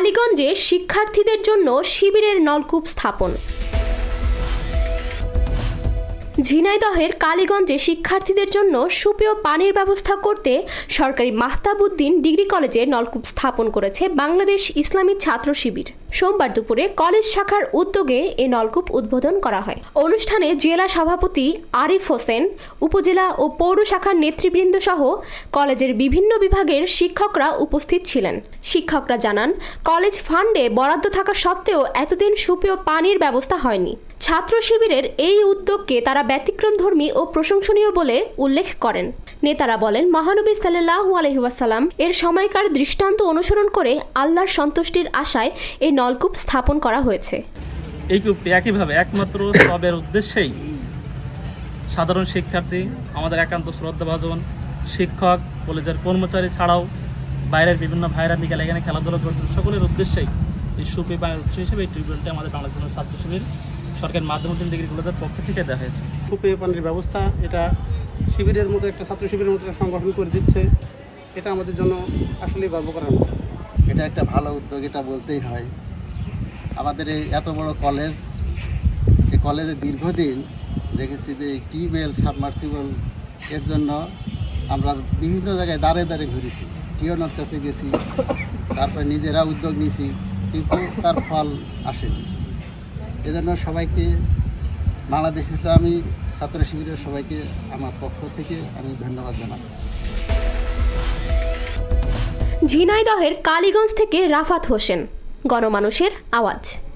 কালীগঞ্জে শিক্ষার্থীদের জন্য শিবিরের নলকূপ স্থাপন। ঝিনাইদহের কালীগঞ্জে শিক্ষার্থীদের জন্য সুপেয় পানির ব্যবস্থা করতে সরকারি মাহতাবুদ্দিন ডিগ্রি কলেজে নলকূপ স্থাপন করেছে বাংলাদেশ ইসলামী ছাত্র শিবির। সোমবার দুপুরে কলেজ শাখার উদ্যোগে এ নলকূপ উদ্বোধন করা হয়। অনুষ্ঠানে জেলা সভাপতি আরিফ হোসেন, উপজেলা ও পৌর শাখার নেতৃবৃন্দ সহ কলেজের বিভিন্ন বিভাগের শিক্ষকরা উপস্থিত ছিলেন। শিক্ষকরা জানান, কলেজ ফান্ডে বরাদ্দ থাকা সত্ত্বেও এতদিন সুপেয় পানির ব্যবস্থা হয়নি। ছাত্র শিবিরের এই উদ্যোগকে তারা ব্যতিক্রমধর্মী ও প্রশংসনীয় বলে উল্লেখ করেন। নেতারা বলেন, মহানবী সাল্লাহু আলহিউসাল্লাম এর সময়কার দৃষ্টান্ত অনুসরণ করে আল্লাহর সন্তুষ্টির আশায় এই নলকূপ স্থাপন করা হয়েছে। এই কূপটি একইভাবে একমাত্র সবের উদ্দেশ্যেই সাধারণ শিক্ষার্থী আমাদের একান্ত শ্রদ্ধাভাজন শিক্ষক কলেজের কর্মচারী ছাড়াও বাইরের বিভিন্ন ভাইরা বিকালে এখানে খেলাধুলা করছেন। সকলের উদ্দেশ্যেই এই সুপি পানির উৎস হিসেবে এই টিউবওয়েলটি আমাদের বাংলাদেশের ছাত্র শিবির সরকার মাধ্যমিক ডিগ্রি কলেজের পক্ষ থেকে দেওয়া হয়েছে। কূপে পানির ব্যবস্থা এটা শিবিরের মতো একটা ছাত্র শিবিরের মতো একটা সংগঠন করে দিচ্ছে। এটা আমাদের জন্য আসলেই গর্ব করার মতো এটা একটা ভালো উদ্যোগ এটা বলতেই হয়। আমাদের এই এত বড় কলেজ যে কলেজে দীর্ঘদিন দেখেছি যে টিউবওয়েল সাবমার্সিবল এর জন্য আমরা বিভিন্ন জায়গায় দাঁড়ে দাঁড়ে ঘুরেছি। টিওনার কাছে গেছি, তারপরে নিজেরা উদ্যোগ নিয়েছি, কিন্তু তার ফল আসেনি। এজন্য সবাইকে, বাংলাদেশ ইসলামী ছাত্র শিবিরের সবাইকে আমার পক্ষ থেকে আমি ধন্যবাদ জানাচ্ছি। ঝিনাইদহের কালীগঞ্জ থেকে রাফাত হোসেন। গণমানুষের আওয়াজ।